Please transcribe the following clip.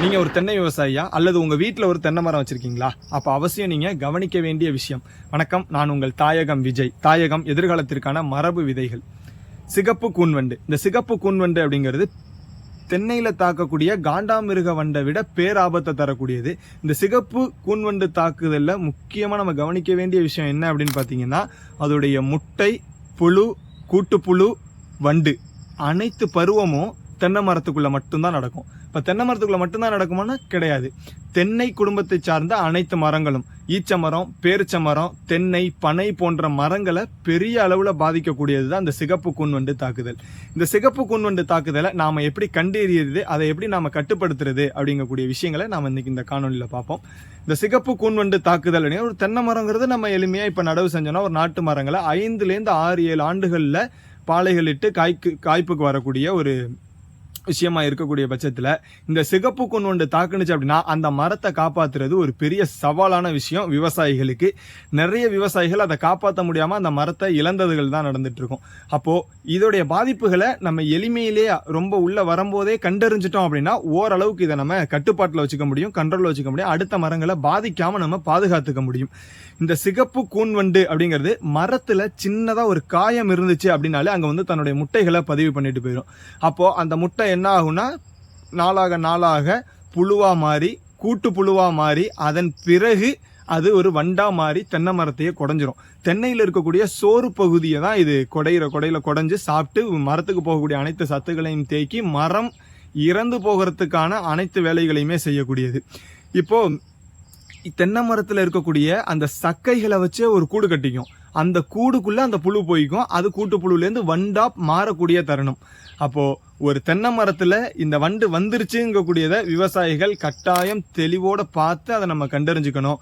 நீங்கள் ஒரு தென்னை விவசாயியா? அல்லது உங்கள் வீட்டில் ஒரு தென்னை மரம் வச்சுருக்கீங்களா? அப்போ அவசியம் நீங்கள் கவனிக்க வேண்டிய விஷயம். வணக்கம் நான் உங்கள் தாயகம் விஜய். தாயகம் எதிர்காலத்திற்கான மரபு விதைகள். சிகப்பு கூன்வண்டு. இந்த சிகப்பு கூன்வண்டு அப்படிங்கிறது தென்னையில் தாக்கக்கூடிய காண்டாமிருக வண்டை விட பேராபத்தை தரக்கூடியது. இந்த சிகப்பு கூன்வண்டு தாக்குதலில் முக்கியமாக நம்ம கவனிக்க வேண்டிய விஷயம் என்ன அப்படின்னு பார்த்தீங்கன்னா அதோடைய முட்டை புழு கூட்டுப்புழு வண்டு. அனைத்து பருவமும் தென்னை மரத்துக்குள்ளே மட்டும்தான் நடக்கும். இப்போ தென்னை மரத்துக்குள்ள மட்டும்தான் நடக்குமானா கிடையாது. தென்னை குடும்பத்தை சார்ந்த அனைத்து மரங்களும் ஈச்ச மரம் பேரிச்ச மரம் தென்னை பனை போன்ற மரங்களை பெரிய அளவில் பாதிக்கக்கூடியது தான் இந்த சிகப்பு கூன்வண்டு தாக்குதல். இந்த சிகப்பு கூன்வண்டு தாக்குதலை நாம் எப்படி கண்டறியது அதை எப்படி நாம் கட்டுப்படுத்துறது அப்படிங்கக்கூடிய விஷயங்களை நாம் இன்றைக்கி இந்த காணொலியில் பார்ப்போம். இந்த சிகப்பு கூன்வண்டு தாக்குதல் அப்படிங்கிற ஒரு தென்னை மரங்கிறது நம்ம எளிமையாக இப்போ நடவு செஞ்சோம்னா ஒரு நாட்டு மரங்களை ஐந்துலேருந்து ஆறு ஏழு ஆண்டுகளில் பாலைகளிட்டு காய்க்கு காய்ப்புக்கு வரக்கூடிய ஒரு விஷயமா இருக்கக்கூடிய பட்சத்தில் இந்த சிகப்பு கொண்டு தாக்குனுச்சு அப்படின்னா அந்த மரத்தை காப்பாத்துறது ஒரு பெரிய சவாலான விஷயம் விவசாயிகளுக்கு. நிறைய விவசாயிகள் அதை காப்பாற்ற முடியாம அந்த மரத்தை இழந்ததுகள் தான் நடந்துட்டு இருக்கும். அப்போ இதோடைய பாதிப்புகளை நம்ம எளிமையிலேயே ரொம்ப உள்ள வரும்போதே கண்டறிஞ்சிட்டோம் அப்படின்னா ஓரளவுக்கு இதை நம்ம கட்டுப்பாட்டில் வச்சுக்க முடியும் கண்ட்ரோலில் வச்சுக்க முடியும். அடுத்த மரங்களை பாதிக்காம நம்ம பாதுகாத்துக்க முடியும். இந்த சிகப்பு கூன்வண்டு அப்படிங்கிறது மரத்துல சின்னதா ஒரு காயம் இருந்துச்சு அப்படின்னாலே அங்க வந்து தன்னுடைய முட்டைகளை பதிவு பண்ணிட்டு போயிடும் அப்போ அந்த முட்டை என்ன ஆகும்னா நாளாக நாளாக புழுவாக மாறி கூட்டு புழுவாக மாறி அதன் பிறகு அது ஒரு வண்டா மாறி தென்னை மரத்தையே குடஞ்சிரும். தென்னையில் இருக்கக்கூடிய சோறு பகுதியை தான் இது கொடையிற குடையில் குடஞ்சு சாப்பிட்டு மரத்துக்கு போகக்கூடிய அனைத்து சத்துக்களையும் தேக்கி மரம் இறந்து போகிறதுக்கான அனைத்து வேலைகளையுமே செய்யக்கூடியது. இப்போது தென்னை மரத்தில் இருக்கக்கூடிய அந்த சக்கைகளை வச்சு ஒரு கூடு கட்டிக்கும். அந்த கூடுக்குள்ளே அந்த புழு போய்க்கும். அது கூட்டு புழுலேருந்து வண்டா மாறக்கூடிய தருணம். அப்போது ஒரு தென்னை மரத்தில் இந்த வண்டு வந்துருச்சுங்கக்கூடியதை விவசாயிகள் கட்டாயம் தெளிவோடு பார்த்து அதை நம்ம கண்டறிஞ்சுக்கணும்.